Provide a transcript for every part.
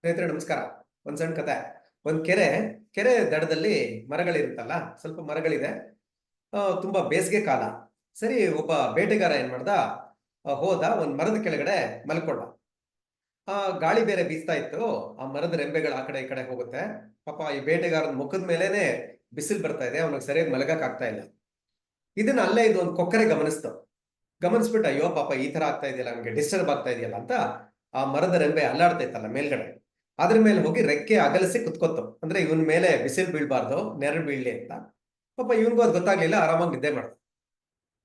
ಸ್ನೇಹಿತರೆ, ನಮಸ್ಕಾರ. ಒಂದ್ ಸಣ್ಣ ಕತೆ. ಒಂದ್ ಕೆರೆ ಕೆರೆ ದಡದಲ್ಲಿ ಮರಗಳಿರುತ್ತಲ್ಲ, ಸ್ವಲ್ಪ ಮರಗಳಿದೆ. ತುಂಬಾ ಬೇಸಿಗೆ ಕಾಲ. ಸರಿ, ಒಬ್ಬ ಬೇಟೆಗಾರ ಏನ್ ಮಾಡ್ದ? ಹೋದ ಒಂದ್ ಮರದ ಕೆಳಗಡೆ ಮಲ್ಕೊಂಡ. ಆ, ಗಾಳಿ ಬೇರೆ ಬೀಸ್ತಾ ಇತ್ತು. ಆ ಮರದ ರೆಂಬೆಗಳು ಆ ಕಡೆ ಈ ಕಡೆ ಹೋಗುತ್ತೆ. ಪಾಪ ಈ ಬೇಟೆಗಾರನ ಮುಖದ ಮೇಲೇನೆ ಬಿಸಿಲು ಬರ್ತಾ ಇದೆ. ಅವನಿಗೆ ಸರಿಯಾಗಿ ಮಲಗಕ್ ಆಗ್ತಾ ಇಲ್ಲ. ಇದನ್ನ ಅಲ್ಲೇ ಇದು ಒಂದು ಕೊಕ್ಕರೆ ಗಮನಿಸ್ತು. ಗಮನಿಸ್ಬಿಟ್ಟು, ಅಯ್ಯೋ, ಪಾಪ ಈ ತರ ಆಗ್ತಾ ಇದೆಯಲ್ಲ, ನಮ್ಗೆ ಡಿಸ್ಟರ್ಬ್ ಆಗ್ತಾ ಇದೆಯಲ್ಲ ಅಂತ ಆ ಮರದ ರೆಂಬೆ ಅಲ್ಲಾಡ್ತಾ ಇತ್ತಲ್ಲ ಮೇಲ್ಗಡೆ. ಅದ್ರ ಮೇಲೆ ಹೋಗಿ ರೆಕ್ಕೆ ಅಗಲಿಸಿ ಕುತ್ಕೊತ್ತು. ಅಂದ್ರೆ ಇವನ್ ಮೇಲೆ ಬಿಸಿಲು ಬೀಳ್ಬಾರ್ದು, ನೆರಳು ಬೀಳ್ಲಿ ಅಂತ. ಪಾಪ ಇವನ್ಗೂ ಅದು ಗೊತ್ತಾಗ್ಲಿಲ್ಲ, ಆರಾಮಾಗಿ ನಿದ್ದೆ ಮಾಡ್ದ.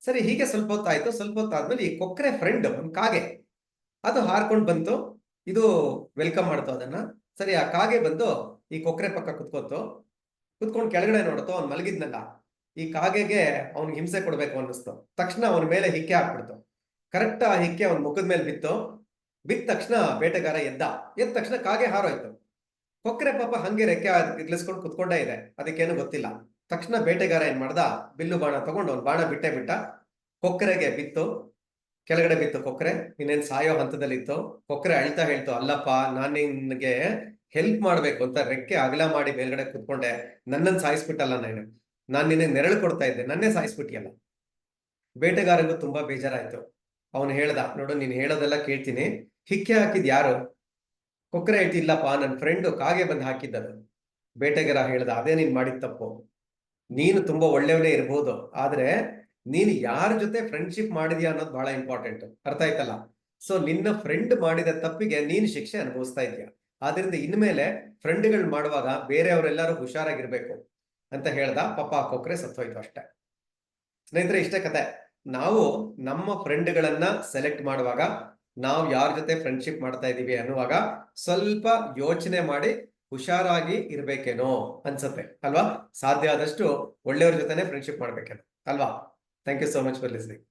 ಸರಿ, ಹೀಗೆ ಸ್ವಲ್ಪ ಹೊತ್ತಾಯ್ತು. ಸ್ವಲ್ಪ ಹೊತ್ತಾದ್ಮೇಲೆ ಈ ಕೊಕ್ಕರೆ ಫ್ರೆಂಡ್ ಒಂದ್ ಕಾಗೆ. ಅದು ಹಾರ್ಕೊಂಡು ಬಂತು. ಇದು ವೆಲ್ಕಮ್ ಮಾಡ್ತು ಅದನ್ನ. ಸರಿ, ಆ ಕಾಗೆ ಬಂದು ಈ ಕೊಕ್ಕರೆ ಪಕ್ಕ ಕುತ್ಕೋತು ಕುತ್ಕೊಂಡು ಕೆಳಗಡೆ ನೋಡ್ತು, ಅವ್ನು ಮಲಗಿದ್ನಲ್ಲ. ಈ ಕಾಗೆಗೆ ಅವ್ನಿಗೆ ಹಿಂಸೆ ಕೊಡ್ಬೇಕು ಅನ್ನಿಸ್ತು. ತಕ್ಷಣ ಅವನ ಮೇಲೆ ಹಿಕ್ಕೆ ಹಾಕ್ಬಿಡ್ತು. ಕರೆಕ್ಟ್ ಆ ಹಿಕ್ಕೆ ಅವನ ಮುಖದ ಮೇಲೆ ಬಿತ್ತು. ಬಿದ್ದ ತಕ್ಷಣ ಬೇಟೆಗಾರ ಎದ್ದ. ಎದ್ದ ತಕ್ಷಣ ಕಾಗೆ ಹಾರೋಯ್ತು. ಕೊಕ್ಕರೆ ಪಾಪ ಹಂಗೆ ರೆಕ್ಕೆ ಇಡ್ಲಿಸ್ಕೊಂಡು ಕುತ್ಕೊಂಡೇ ಇದೆ. ಅದಕ್ಕೇನು ಗೊತ್ತಿಲ್ಲ. ತಕ್ಷಣ ಬೇಟೆಗಾರ ಏನ್ ಮಾಡ್ದ? ಬಿಲ್ಲು ಬಾಣ ತಗೊಂಡು ಒಂದು ಬಾಣ ಬಿಟ್ಟೆ ಬಿಟ್ಟ. ಕೊಕ್ಕರೆಗೆ ಬಿತ್ತು. ಕೆಳಗಡೆ ಬಿತ್ತು ಕೊಕ್ಕರೆ ಇನ್ನೇನ್ ಸಾಯೋ ಹಂತದಲ್ಲಿತ್ತು. ಕೊಕ್ಕರೆ ಅಳ್ತಾ ಹೇಳ್ತು, ಅಲ್ಲಪ್ಪ, ನಾನು ನಿನ್ಗೆ ಹೆಲ್ಪ್ ಮಾಡ್ಬೇಕು ಅಂತ ರೆಕ್ಕೆ ಅಗಲ ಮಾಡಿ ಮೇಲ್ಗಡೆ ಕುತ್ಕೊಂಡೆ. ನನ್ನನ್ ಸಾಯಿಸ್ಬಿಟ್ಟಲ್ಲ ನಾನು. ನಾನು ನಿನ್ನೆ ನೆರಳು ಕೊಡ್ತಾ ಇದ್ದೆ. ನನ್ನೇ ಸಾಯಿಸ್ಬಿಟ್ಟಿಯಲ್ಲ. ಬೇಟೆಗಾರನಿಗೂ ತುಂಬಾ ಬೇಜಾರಾಯ್ತು. ಅವನು ಹೇಳ್ದ, ನೋಡು, ನೀನು ಹೇಳೋದೆಲ್ಲ ಕೇಳ್ತೀನಿ. ಹಿಕ್ಕೆ ಹಾಕಿದ್ ಯಾರು? ಕೊಕ್ಕರೆ ಇಲ್ಲಪ್ಪ ನನ್ನ ಫ್ರೆಂಡು ಕಾಗೆ ಬಂದು ಹಾಕಿದ್ದದು. ಬೇಟೆಗರ ಹೇಳ್ದ, ಅದೇ ನೀನ್ ಮಾಡಿದ ತಪ್ಪು. ನೀನು ತುಂಬಾ ಒಳ್ಳೆಯವನೇ ಇರ್ಬೋದು, ಆದ್ರೆ ನೀನು ಯಾರ ಜೊತೆ ಫ್ರೆಂಡ್ಶಿಪ್ ಮಾಡಿದ್ಯಾ ಅನ್ನೋದು ಬಹಳ ಇಂಪಾರ್ಟೆಂಟ್ ಅರ್ಥ ಆಯ್ತಲ್ಲ? ಸೊ ನಿನ್ನ ಫ್ರೆಂಡ್ ಮಾಡಿದ ತಪ್ಪಿಗೆ ನೀನು ಶಿಕ್ಷೆ ಅನುಭವಿಸ್ತಾ ಇದೀಯ ಆದ್ರಿಂದ ಇನ್ಮೇಲೆ ಫ್ರೆಂಡ್ಗಳು ಮಾಡುವಾಗ ಬೇರೆಯವರೆಲ್ಲರೂ ಹುಷಾರಾಗಿರ್ಬೇಕು ಅಂತ ಹೇಳ್ದ, ಪಾಪ ಕೊಕ್ಕರೆ ಸತ್ತೋಯ್ತು ಅಷ್ಟೇ. ಸ್ನೇಹಿತರೆ, ಇಷ್ಟೇ ಕತೆ. ನಾವು ನಮ್ಮ ಫ್ರೆಂಡ್ಗಳನ್ನ ಸೆಲೆಕ್ಟ್ ಮಾಡುವಾಗ ನಾವು ಯಾರ ಜೊತೆ ಫ್ರೆಂಡ್ಶಿಪ್ ಮಾಡ್ತಾ ಇದ್ದೀವಿ ಅನ್ನುವಾಗ ಸ್ವಲ್ಪ ಯೋಚನೆ ಮಾಡಿ ಹುಷಾರಾಗಿ ಇರ್ಬೇಕೇನೋ ಅನ್ಸುತ್ತೆ, ಅಲ್ವಾ? ಸಾಧ್ಯ ಆದಷ್ಟು ಒಳ್ಳೆಯವ್ರ ಜೊತೆನೆ ಫ್ರೆಂಡ್ಶಿಪ್ ಮಾಡ್ಬೇಕೇನೋ, ಅಲ್ವಾ? Thank you so much for listening